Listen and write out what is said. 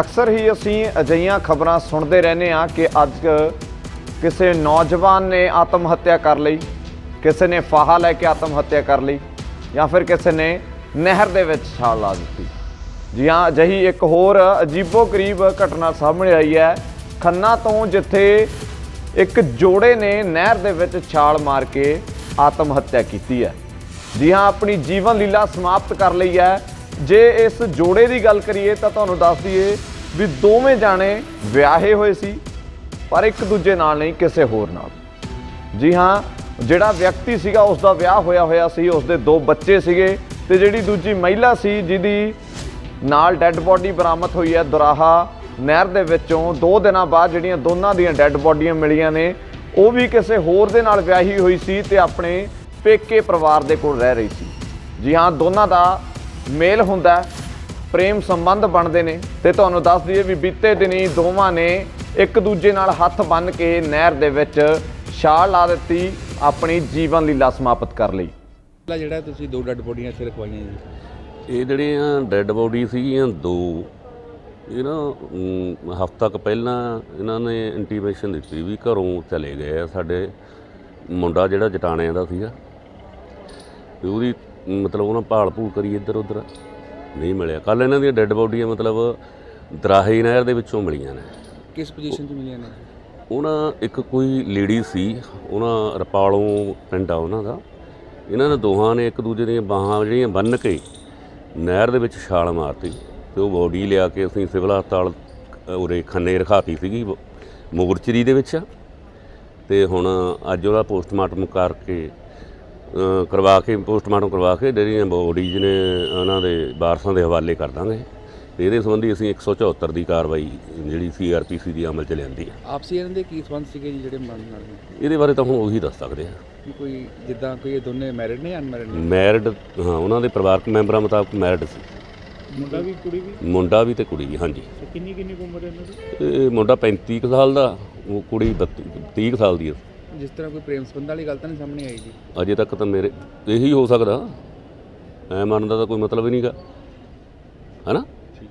ਅਕਸਰ ਹੀ ਅਸੀਂ ਅਜਈਆਂ ਖਬਰਾਂ ਸੁਣਦੇ ਰਹਿੰਦੇ ਹਾਂ ਕਿ ਅੱਜ ਕਿਸੇ ਨੌਜਵਾਨ ਨੇ ਆਤਮ ਹੱਤਿਆ ਕਰ ਲਈ, ਕਿਸੇ ਨੇ ਫਾਹਾ ਲੈ ਕੇ ਆਤਮ ਹੱਤਿਆ ਕਰ ਲਈ ਜਾਂ ਫਿਰ ਕਿਸੇ ਨੇ ਨਹਿਰ ਦੇ ਵਿੱਚ ਛਾਲ ਲਾ ਦਿੱਤੀ। ਜੀ ਹਾਂ, ਅਜਿਹੀ ਇੱਕ ਹੋਰ ਅਜੀਬੋ-ਗਰੀਬ ਘਟਨਾ ਸਾਹਮਣੇ ਆਈ ਹੈ। ਖੰਨਾ ਤੋਂ ਜਿੱਥੇ ਇੱਕ ਜੋੜੇ ਨੇ ਨਹਿਰ ਦੇ ਵਿੱਚ ਛਾਲ ਮਾਰ ਕੇ ਆਤਮ ਹੱਤਿਆ ਕੀਤੀ ਹੈ। ਜੀ ਹਾਂ, ਆਪਣੀ ਜੀਵਨ ਲੀਲਾ ਸਮਾਪਤ ਕਰ ਲਈ ਹੈ। ਜੇ ਇਸ ਜੋੜੇ ਦੀ ਗੱਲ ਕਰੀਏ ਤਾਂ ਤੁਹਾਨੂੰ ਦੱਸ ਦਈਏ ਵੀ ਦੋਵੇਂ ਜਾਣੇ ਵਿਆਹੇ ਹੋਏ ਸੀ, ਪਰ ਇੱਕ ਦੂਜੇ ਨਾਲ ਨਹੀਂ, ਕਿਸੇ ਹੋਰ ਨਾਲ। ਜੀ ਹਾਂ, ਜਿਹੜਾ ਵਿਅਕਤੀ ਸੀਗਾ ਉਸ ਦਾ ਵਿਆਹ ਹੋਇਆ ਹੋਇਆ ਸੀ ਉਸ ਦੇ ਦੋ ਬੱਚੇ ਸੀਗੇ ਤੇ ਜਿਹੜੀ ਦੂਜੀ ਮਹਿਲਾ ਸੀ, ਜਿਹਦੀ ਨਾਲ ਡੈੱਡ ਬੋਡੀ ਬਰਾਮਦ ਹੋਈ ਹੈ, ਦੁਰਾਹਾ ਨਹਿਰ ਦੇ ਵਿੱਚੋਂ, ਦੋ ਦਿਨਾਂ ਬਾਅਦ ਜਿਹੜੀਆਂ ਦੋਨਾਂ ਦੀਆਂ ਡੈੱਡ ਬੋਡੀਆਂ ਮਿਲੀਆਂ ਨੇ, ਉਹ ਵੀ ਕਿਸੇ ਹੋਰ ਦੇ ਨਾਲ ਵਿਆਹੀ ਹੋਈ ਸੀ ਤੇ ਆਪਣੇ ਪੇਕੇ ਪਰਿਵਾਰ ਦੇ ਕੋਲ ਰਹਿ ਰਹੀ ਸੀ। ਜੀ ਹਾਂ, ਦੋਨਾਂ ਦਾ ਮੇਲ ਹੁੰਦਾ ਪ੍ਰੇਮ ਸੰਬੰਧ ਬਣਦੇ ਨੇ ਤੇ ਤੁਹਾਨੂੰ ਦੱਸ ਦਈਏ ਵੀ ਬੀਤੇ ਦਿਨੀ ਦੋਵਾਂ ਨੇ ਇੱਕ ਦੂਜੇ ਨਾਲ ਹੱਥ ਬੰਨ੍ਹ ਕੇ ਨਹਿਰ ਦੇ ਵਿੱਚ ਛਾਲ ਲਾ ਦਿੱਤੀ ਆਪਣੀ ਜੀਵਨ ਲੀਲਾ ਸਮਾਪਤ ਕਰ ਲਈ। ਪਹਿਲਾ ਜਿਹੜਾ ਤੁਸੀਂ ਦੋ ਡੈਡ ਬੋਡੀਆਂ ਇੱਥੇ ਰਖਵਾਈਆਂ ਜੀ। ਇਹ ਜਿਹੜੀਆਂ ਡੈੱਡ ਬੋਡੀ ਸੀਗੀਆਂ ਦੋ ਇਹ ਨਾ ਹਫ਼ਤਾ ਕੁ ਪਹਿਲਾਂ ਇਹਨਾਂ ਨੇ ਇੰਟੀਮੇਸ਼ਨ ਦਿੱਤੀ ਵੀ ਘਰੋਂ ਚਲੇ ਗਏ ਆ ਸਾਡੇ ਮੁੰਡਾ ਜਿਹੜਾ ਜਟਾਣਿਆਂ ਦਾ ਸੀਗਾ। ਉਹਦੀ ਮਤਲਬ ਉਹਨਾਂ ਭਾਲ ਭੂਲ ਕਰੀ ਇੱਧਰ ਉੱਧਰ। ਨਹੀਂ ਮਿਲਿਆ। ਕੱਲ ਇਹਨਾਂ ਦੀਆਂ ਡੈੱਡ ਬੋਡੀਆਂ ਮਤਲਬ ਦਰਾਹੀ ਨਹਿਰ ਦੇ ਵਿੱਚੋਂ ਮਿਲੀਆਂ ਨੇ। ਕਿਸ ਪੋਜੀਸ਼ਨ 'ਚ ਮਿਲੀਆਂ ਨੇ? ਉਹਨਾਂ ਇੱਕ ਕੋਈ ਲੇਡੀ ਸੀ ਉਹਨਾਂ ਰਪਾਲੋਂ ਪਿੰਡ ਆ ਉਹਨਾਂ ਦਾ। ਇਹਨਾਂ ਨੇ ਦੋਹਾਂ ਨੇ ਇੱਕ ਦੂਜੇ ਦੀਆਂ ਬਾਹਾਂ ਜਿਹੜੀਆਂ ਬੰਨ੍ਹ ਕੇ ਨਹਿਰ ਦੇ ਵਿੱਚ ਛਾਲ ਮਾਰਤੀ। ਤੇ ਉਹ ਬੋਡੀ ਲਿਆ ਕੇ ਅਸੀਂ ਸਿਵਲ ਹਸਪਤਾਲ ਉਰੇ ਖੰਨੇ ਰਖਾਤੀ ਸੀਗੀ ਮੋਰਚਰੀ ਦੇ ਵਿੱਚ। ਤੇ ਹੁਣ ਅੱਜ ਉਹਦਾ ਪੋਸਟਮਾਰਟਮ ਕਰਕੇ ਕਰਵਾ ਕੇ ਪੋਸਟਮਾਰਟਮ ਕਰਵਾ ਕੇ ਜਿਹੜੀਆਂ ਬੋਡੀਜ਼ ਨੇ ਉਹਨਾਂ ਦੇ ਵਾਰਸਾਂ ਦੇ ਹਵਾਲੇ ਕਰ ਦਾਂਗੇ। ਤੇ ਇਹਦੇ ਸੰਬੰਧੀ ਅਸੀਂ 174 ਦੀ ਕਾਰਵਾਈ ਜਿਹੜੀ ਸੀਆਰਪੀਸੀ ਦੀ ਅਮਲ ਚ ਲਿਆਂਦੀ ਹੈ ਆਪਸੀ ਇਹਨਾਂ ਦੇ ਕੀ ਸੰਬੰਧ ਸੀਗੇ ਜੀ ਜਿਹੜੇ ਮਰਨ ਨਾਲ? ਇਹਦੇ ਬਾਰੇ ਤਾਂ ਹੁਣ ਉਹੀ ਦੱਸ ਸਕਦੇ ਆ। ਕਿ ਕੋਈ ਜਿੱਦਾਂ ਕੋਈ ਇਹ ਦੋਨੇ ਮੈਰਿਡ ਨੇ ਜਾਂ ਅਨਮੈਰਿਡ ਨੇ? ਮੈਰਿਡ ਹਾਂ ਉਹਨਾਂ ਦੇ ਪਰਿਵਾਰਕ ਮੈਂਬਰਾਂ ਮੁਤਾਬਕ ਮੈਰਿਡ ਸੀ। ਮੁੰਡਾ ਵੀ ਕੁੜੀ ਵੀ? ਮੁੰਡਾ ਵੀ ਤੇ ਕੁੜੀ ਵੀ ਹਾਂਜੀ। ਕਿੰਨੀ ਕਿੰਨੀ ਉਮਰ ਹੈ ਇਹਨਾਂ ਦੀ? ਇਹ ਮੁੰਡਾ 35 ਕੁ ਸਾਲ ਦਾ ਉਹ ਕੁੜੀ 32 30 ਕੁ ਸਾਲ ਦੀ ਹੈ ਜਿਸ ਤਰ੍ਹਾਂ ਕੋਈ ਪ੍ਰੇਮ ਸੰਬੰਧ ਵਾਲੀ ਗੱਲ ਤਾਂ ਨਹੀਂ ਸਾਹਮਣੇ ਆਈ ਜੀ। ਅਜੇ ਤੱਕ ਤਾਂ ਮੇਰੇ, ਇਹੀ ਹੋ ਸਕਦਾ। ਐ ਮੰਨਣ ਦਾ ਤਾਂ ਕੋਈ ਮਤਲਬ ਹੀ ਨਹੀਂਗਾ ਹੈਨਾ?